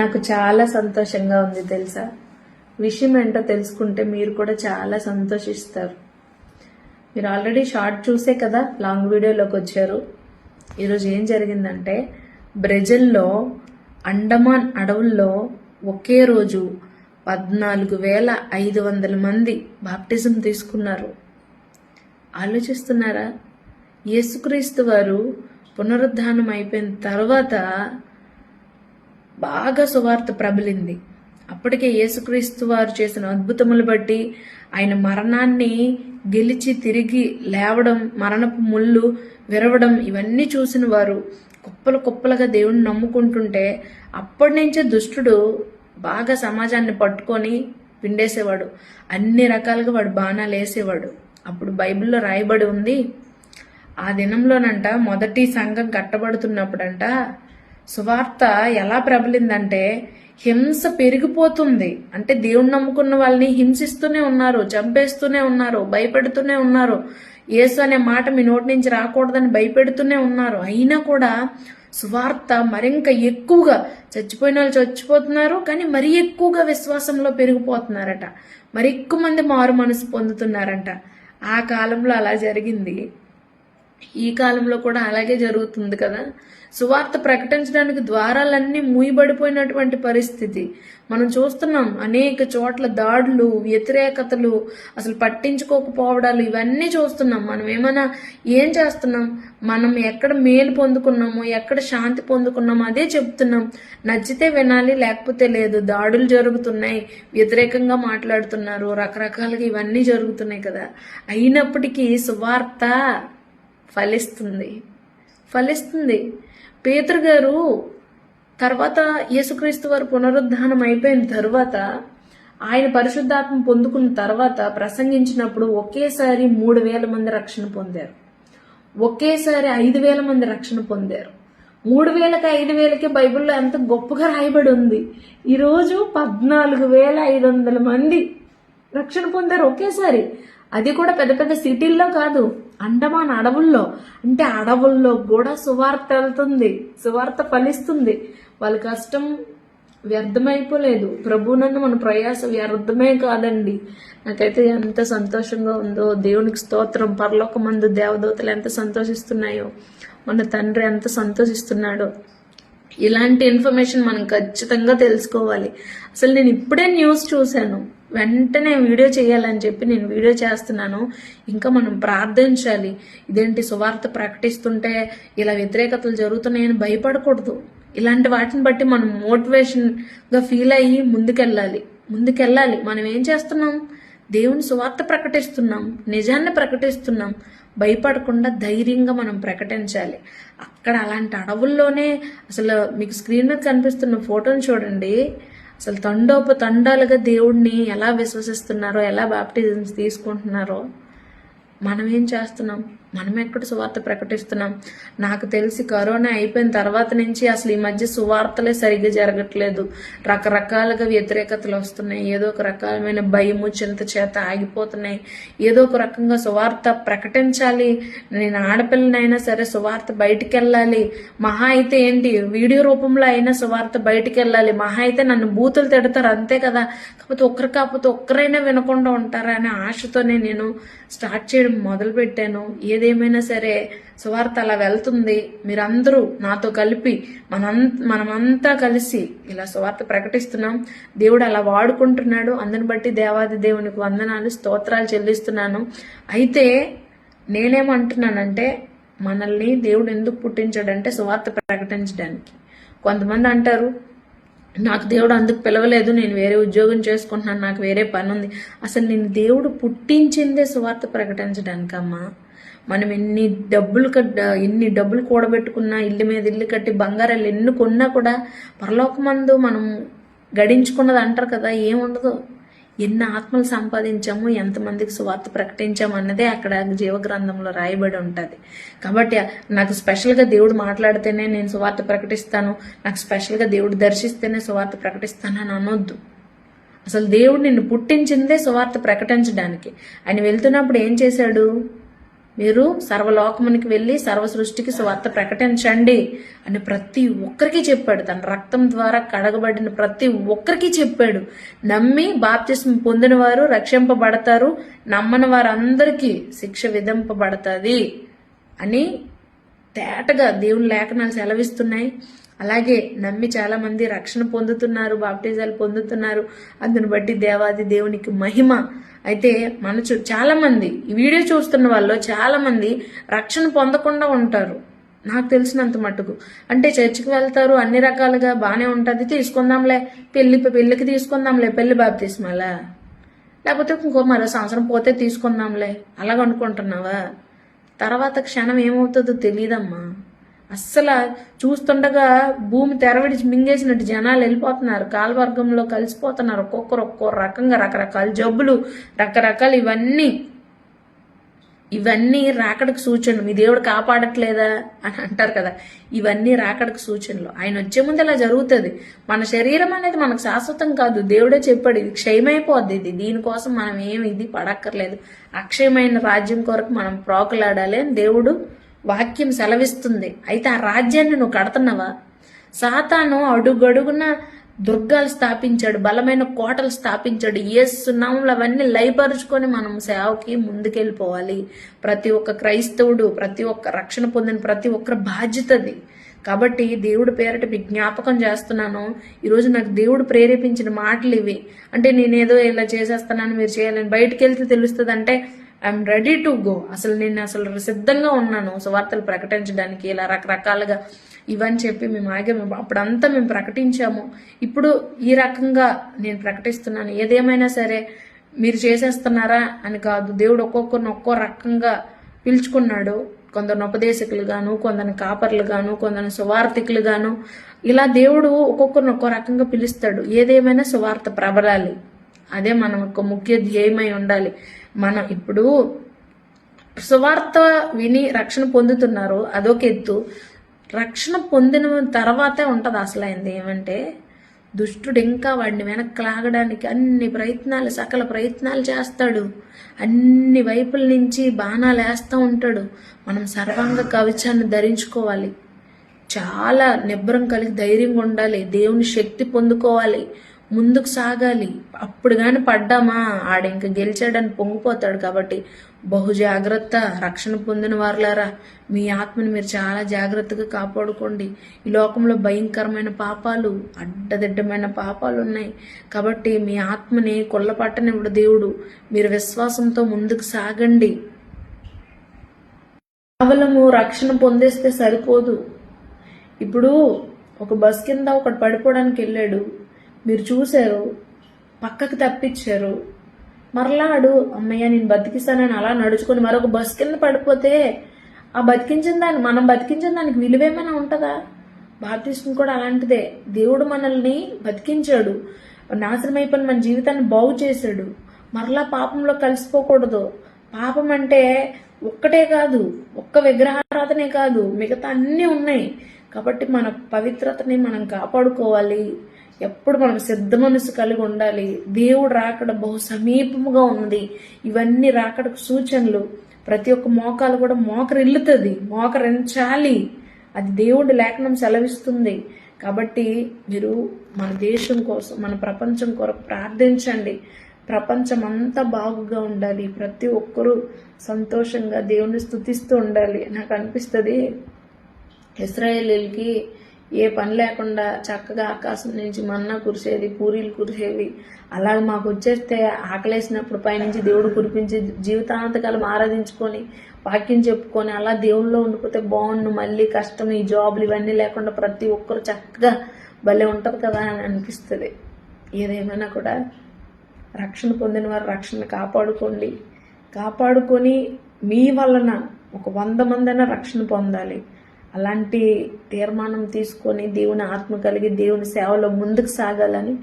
నాకు చాలా సంతోషంగా ఉంది తెలుసా? విషయం ఏంటో తెలుసుకుంటే మీరు కూడా చాలా సంతోషిస్తారు. మీరు ఆల్రెడీ షార్ట్ చూసే కదా లాంగ్ వీడియోలోకి వచ్చారు. ఈరోజు ఏం జరిగిందంటే బ్రెజిల్లో అండమాన్ అడవుల్లో ఒకే రోజు పద్నాలుగు వేల ఐదు వందల మంది బాప్టిజం తీసుకున్నారు. ఆలోచిస్తున్నారా? యేసుక్రీస్తు వారు పునరుద్ధానం అయిపోయిన తర్వాత బాగా సువార్త ప్రబలింది. అప్పటికే యేసుక్రీస్తు వారు చేసిన అద్భుతములు బట్టి ఆయన మరణాన్ని గెలిచి తిరిగి లేవడం మరణపు ముళ్ళు విరవడం ఇవన్నీ చూసిన వారు కుప్పలు కుప్పలుగా దేవుణ్ణి నమ్ముకుంటుంటే అప్పటి నుంచే దుష్టుడు బాగా సమాజాన్ని పట్టుకొని పిండేసేవాడు అన్ని రకాలుగా వాడు బాణాలు వేసేవాడు. అప్పుడు బైబిల్లో రాయబడి ఉంది ఆ దినంలోనంట మొదటి సంఘం కట్టబడుతున్నప్పుడంట సువార్త ఎలా ప్రబలిందంటే హింస పెరిగిపోతుంది. అంటే దేవుణ్ణి నమ్ముకున్న వాళ్ళని హింసిస్తూనే ఉన్నారు చంపేస్తూనే ఉన్నారు భయపెడుతూనే ఉన్నారు. యేసు అనే మాట మీ నోటి నుంచి రాకూడదని భయపెడుతూనే ఉన్నారు. అయినా కూడా సువార్త మరింక ఎక్కువగా చచ్చిపోయిన వాళ్ళు చచ్చిపోతున్నారు కానీ మరీ ఎక్కువగా విశ్వాసంలో పెరిగిపోతున్నారట. మరి ఎక్కువ మంది మారు మనసు పొందుతున్నారంట. ఆ కాలంలో అలా జరిగింది. ఈ కాలంలో కూడా అలాగే జరుగుతుంది కదా? సువార్త ప్రకటించడానికి ద్వారాలన్నీ మూయబడిపోయినటువంటి పరిస్థితి. మనం చూస్తున్నాం అనేక చోట్ల దాడులు వ్యతిరేకతలు అసలు పట్టించుకోకపోవడాలు ఇవన్నీ చూస్తున్నాం. మనం ఏమైనా ఏం చేస్తున్నాం? మనం ఎక్కడ మేలు పొందుకున్నామో ఎక్కడ శాంతి పొందుకున్నామో అదే చెప్తున్నాం. నచ్చితే వినాలి లేకపోతే లేదు. దాడులు జరుగుతున్నాయి వ్యతిరేకంగా మాట్లాడుతున్నారు రకరకాలుగా ఇవన్నీ జరుగుతున్నాయి కదా? అయినప్పటికీ సువార్త ఫలిస్తుంది. ఫలిస్తుంది. పేతురు గారు తర్వాత యేసుక్రీస్తు వారు పునరుద్ధానం అయిపోయిన తర్వాత ఆయన పరిశుద్ధాత్మ పొందుకున్న తర్వాత ప్రసంగించినప్పుడు ఒకేసారి మూడు వేల మంది రక్షణ పొందారు. ఒకేసారి ఐదు వేల మంది రక్షణ పొందారు. మూడు వేలకి ఐదు వేలకి బైబిల్లో ఎంత గొప్పగా రాయబడి ఉంది. ఈరోజు పద్నాలుగు వేల ఐదు వందల మంది రక్షణ పొందారు ఒకేసారి. అది కూడా పెద్ద పెద్ద సిటీల్లో కాదు అండమాన్ అడవుల్లో. అంటే అడవుల్లో కూడా సువార్త వెళ్తుంది సువార్త ఫలిస్తుంది. వాళ్ళ కష్టం వ్యర్థమైపోలేదు. ప్రభునందు మన ప్రయాస వ్యర్థమే కాదండి. నాకైతే ఎంత సంతోషంగా ఉందో దేవునికి స్తోత్రం పరలోకమందు దేవదూతలు ఎంత సంతోషిస్తున్నాయో మన తండ్రి ఎంత సంతోషిస్తున్నాడో. ఇలాంటి ఇన్ఫర్మేషన్ మనం ఖచ్చితంగా తెలుసుకోవాలి. అసలు నేను ఇప్పుడే న్యూస్ చూశాను. వెంటనే వీడియో చేయాలని చెప్పి నేను వీడియో చేస్తున్నాను. ఇంకా మనం ప్రార్థించాలి. ఇదేంటి సువార్త ప్రకటిస్తుంటే ఇలా వ్యతిరేకతలు జరుగుతున్నాయని భయపడకూడదు. ఇలాంటి వాటిని బట్టి మనం మోటివేషన్గా ఫీల్ అయ్యి ముందుకెళ్ళాలి. ముందుకెళ్ళాలి. మనం ఏం చేస్తున్నాం? దేవుని సువార్త ప్రకటిస్తున్నాం. నిజాన్ని ప్రకటిస్తున్నాం. భయపడకుండా ధైర్యంగా మనం ప్రకటించాలి. అక్కడ అలాంటి అడవుల్లోనే అసలు మీకు స్క్రీన్ మీద కనిపిస్తున్న ఫోటోని చూడండి. అసలు తండోప తండాలుగా దేవుడిని ఎలా విశ్వసిస్తున్నారో ఎలా బాప్టిజమ్స్ తీసుకుంటున్నారో మనం ఏం చేస్తున్నాం? మనం ఎక్కడ సువార్త ప్రకటిస్తున్నాం. నాకు తెలిసి కరోనా అయిపోయిన తర్వాత నుంచి అసలు ఈ మధ్య సువార్తలే సరిగ్గా జరగట్లేదు. రకరకాలుగా వ్యతిరేకతలు వస్తున్నాయి. ఏదో ఒక రకమైన భయము చింత చేత ఆగిపోతున్నాయి. ఏదో ఒక రకంగా సువార్త ప్రకటించాలి. నేను ఆడపిల్లనైనా సరే సువార్త బయటికి వెళ్ళాలి మహా అయితే ఏంటి? వీడియో రూపంలో అయినా సువార్త బయటికి వెళ్ళాలి మహా అయితే నన్ను బూతులు తిడతారు అంతే కదా. కాకపోతే ఒక్కరు కాకపోతే ఒక్కరైనా వినకుండా ఉంటారా అనే ఆశతోనే నేను స్టార్ట్ చేయడం మొదలుపెట్టాను. ఏ ఏదేమైనా సరే సువార్త అలా వెళ్తుంది. మీరందరూ నాతో కలిపి మనం మనమంతా కలిసి ఇలా సువార్త ప్రకటిస్తున్నాం. దేవుడు అలా వాడుకుంటున్నాడు. అందుని బట్టి దేవాది దేవునికి వందనాలు స్తోత్రాలు చెల్లిస్తున్నాను. అయితే నేనేమంటున్నానంటే మనల్ని దేవుడు ఎందుకు పుట్టించాడంటే సువార్త ప్రకటించడానికి. కొంతమంది అంటారు నాకు దేవుడు అందుకు పిలవలేదు నేను వేరే ఉద్యోగం చేసుకుంటున్నాను నాకు వేరే పని ఉంది అసలు నేను దేవుడు పుట్టించిందే సువార్త ప్రకటించడానికమ్మా. మనం ఎన్ని డబ్బులు కట్ట ఎన్ని డబ్బులు కూడబెట్టుకున్నా ఇల్లు మీద ఇల్లు కట్టి బంగారాలు ఎన్ని కొన్నా కూడా పరలోకమందు మనం గడించుకున్నది అంటారు కదా ఏముండదు? ఎన్ని ఆత్మలు సంపాదించాము ఎంతమందికి సువార్త ప్రకటించాము అన్నదే అక్కడ జీవగ్రంథంలో రాయబడి ఉంటుంది. కాబట్టి నాకు స్పెషల్గా దేవుడు మాట్లాడితేనే నేను సువార్త ప్రకటిస్తాను నాకు స్పెషల్గా దేవుడు దర్శిస్తేనే సువార్త ప్రకటిస్తాను అని అనొద్దు. అసలు దేవుడు నిన్ను పుట్టించిందే సువార్త ప్రకటించడానికి. ఆయన వెళ్తున్నప్పుడు ఏం చేశాడు? మీరు సర్వలోకమునికి వెళ్ళి సర్వ సృష్టికి స్వార్థ ప్రకటించండి అని ప్రతి ఒక్కరికి చెప్పాడు. తన రక్తం ద్వారా కడగబడిన ప్రతి ఒక్కరికి చెప్పాడు. నమ్మి బాప్తిస్మ పొందిన వారు రక్షింపబడతారు. నమ్మని వారందరికీ శిక్ష విధింపబడుతుంది అని తేటగా దేవుని లేఖనాలు సెలవిస్తున్నాయి. అలాగే నమ్మి చాలామంది రక్షణ పొందుతున్నారు బాప్టిజాలు పొందుతున్నారు. అందుని బట్టి దేవాది దేవునికి మహిమ అయితే మన చూ చాలామంది ఈ వీడియో చూస్తున్న వాళ్ళు చాలామంది రక్షణ పొందకుండా ఉంటారు. నాకు తెలిసినంత మట్టుకు అంటే చర్చికి వెళ్తారు అన్ని రకాలుగా బాగానే ఉంటుంది తీసుకుందాంలే. పెళ్ళి పెళ్ళికి తీసుకుందాంలే పెళ్ళి బాప్తిస్మలా? లేకపోతే ఇంకో మరో సంవత్సరం పోతే తీసుకుందాంలే. అలాగనుకుంటున్నావా తర్వాత క్షణం ఏమవుతుందో తెలియదమ్మా అస్సలు చూస్తుండగా భూమి తెరవిడిచి మింగేసినట్టు జనాలు వెళ్ళిపోతున్నారు. కాలవర్గంలో కలిసిపోతున్నారు. ఒక్కొక్కరు ఒక్కో రకంగా రకరకాల జబ్బులు రకరకాలు ఇవన్నీ. ఇవన్నీ రాకడకు సూచనలు. మీ దేవుడు కాపాడట్లేదా? అని అంటారు కదా. ఇవన్నీ రాకడకు సూచనలు. ఆయన వచ్చే ముందు ఇలా జరుగుతుంది. మన శరీరం అనేది మనకు శాశ్వతం కాదు. దేవుడే చెప్పాడు ఇది క్షయమైపోద్ది. ఇది దీనికోసం మనం ఏమి ఇది పడక్కర్లేదు. అక్షయమైన రాజ్యం కొరకు మనం ప్రోకలాడాలి అని దేవుడు వాక్యం సెలవిస్తుంది. అయితే ఆ రాజ్యాన్ని నువ్వు కడుతున్నావా? సాతాను అడుగడుగున దుర్గాలు స్థాపించాడు బలమైన కోటలు స్థాపించాడు ఏసునామంలో అవన్నీ లయపరుచుకొని మనం సేవకి ముందుకెళ్ళిపోవాలి. ప్రతి ఒక్క క్రైస్తవుడు ప్రతి ఒక్క రక్షణ పొందిన ప్రతి ఒక్కరి బాధ్యతది కాబట్టి దేవుడి పేరట మీకు జ్ఞాపకం చేస్తున్నాను. ఈరోజు నాకు దేవుడు ప్రేరేపించిన మాటలు ఇవి. అంటే నేనేదో ఇలా చేసేస్తున్నాను మీరు చేయాలని బయటకు వెళ్తే తెలుస్తుంది అంటే ఐఎమ్ రెడీ టు గో అసలు నేను అసలు సిద్ధంగా ఉన్నాను. సువార్తలు ప్రకటించడానికి ఇలా రకరకాలుగా ఇవని చెప్పి మేము ఆగాము. అప్పుడంతా మేము ప్రకటించాము. ఇప్పుడు ఈ రకంగా నేను ప్రకటిస్తున్నాను. ఏదేమైనా సరే మీరు చేసేస్తున్నారా అని కాదు. దేవుడు ఒక్కొక్కరిని ఒక్కో రకంగా పిలుచుకున్నాడు. కొందరిని ఉపదేశకులు గాను కొందరిని కాపర్లు గాను కొందరిని సువార్థికులు గాను ఇలా దేవుడు ఒక్కొక్కరిని ఒక్కో రకంగా పిలుస్తాడు. ఏదేమైనా సువార్త ప్రబలాలి. అదే మనం ఒక ముఖ్య ధ్యేయమై ఉండాలి. మనం ఇప్పుడు సువార్త విని రక్షణ పొందుతున్నారు అదొక ఎత్తు. రక్షణ పొందిన తర్వాతే ఉంటుంది అసలు అయింది. ఏమంటే దుష్టుడు ఇంకా వాడిని వెనక్కి లాగడానికి అన్ని ప్రయత్నాలు సకల ప్రయత్నాలు చేస్తాడు. అన్ని వైపుల నుంచి బాణాలు వేస్తూ ఉంటాడు. మనం సర్వాంగ కవచాన్ని ధరించుకోవాలి. చాలా నిబ్బరం కలిగి ధైర్యంగా ఉండాలి. దేవుని శక్తి పొందుకోవాలి. ముందుకు సాగాలి. అప్పుడు కానీ పడ్డామా? ఆడ ఇంక గెలిచాడని పొంగిపోతాడు కాబట్టి బహు జాగ్రత్త రక్షణ పొందిన వారులారా. మీ ఆత్మని మీరు చాలా జాగ్రత్తగా కాపాడుకోండి. ఈ లోకంలో భయంకరమైన పాపాలు అడ్డదిడ్డమైన పాపాలు ఉన్నాయి. కాబట్టి మీ ఆత్మని కొల్లపట్టనివ్వడు దేవుడు. మీరు విశ్వాసంతో ముందుకు సాగండి. కేవలము రక్షణ పొందేస్తే సరిపోదు. ఇప్పుడు ఒక బస్ కింద ఒకటి పడిపోవడానికి వెళ్ళాడు. మీరు చూశారు పక్కకు తప్పించారు. మరలాడు అమ్మయ్య నేను బతికిస్తానని అలా నడుచుకొని మరొక బస్ కింద పడిపోతే ఆ బతికించిన దాన్ని మనం బతికించిన దానికి విలువేమైనా ఉంటుందా? భారతదేశం కూడా అలాంటిదే. దేవుడు మనల్ని బతికించాడు. నాశనం అయిపోయిన మన జీవితాన్ని బాగు చేశాడు. మరలా పాపంలో కలిసిపోకూడదు. పాపం అంటే ఒక్కటే కాదు ఒక్క విగ్రహారాధనే కాదు మిగతా అన్నీ ఉన్నాయి. కాబట్టి మన పవిత్రతని మనం కాపాడుకోవాలి. ఎప్పుడు మనం సిద్ధ మనసు కలిగి ఉండాలి. దేవుడు రాకడ బహు సమీపముగా ఉన్నది. ఇవన్నీ రాకడకు సూచనలు. ప్రతి ఒక్క మోకాలు కూడా మోకరిల్లుతుంది. మోకరించాలి. అది దేవుడి లేఖనం సెలవిస్తుంది. కాబట్టి మీరు మన దేశం కోసం మన ప్రపంచం కొరకు ప్రార్థించండి. ప్రపంచం అంతా బాగుగా ఉండాలి. ప్రతి ఒక్కరూ సంతోషంగా దేవుణ్ణి స్థుతిస్తూ ఉండాలి. నాకు అనిపిస్తుంది ఇస్రాయేలీలకి ఏ పని లేకుండా చక్కగా ఆకాశం నుంచి మన్నా కురిసేది పూరీలు కురిసేవి. అలాగే మాకు వచ్చేస్తే ఆకలేసినప్పుడు పైనుంచి దేవుడు కురిపించి జీవితాంతకాలం ఆరాధించుకొని వాక్యం చెప్పుకొని అలా దేవుళ్ళలో ఉండిపోతే బాగుండు. మళ్ళీ కష్టం ఈ జాబులు ఇవన్నీ లేకుండా ప్రతి ఒక్కరు చక్కగా భలే ఉంటుంది కదా అని అనిపిస్తుంది. ఏదేమైనా కూడా రక్షణ పొందిన వారు రక్షణ కాపాడుకోండి. కాపాడుకొని మీ వలన ఒక వంద మందైనా రక్షణ పొందాలి. అలాంటి తీర్మానం తీసుకొని దేవుని ఆత్మ కలిగి దేవుని సేవలో ముందుకు సాగాలని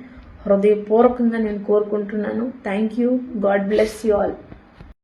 హృదయపూర్వకంగా నేను కోరుకుంటున్నాను. Thank you God bless you all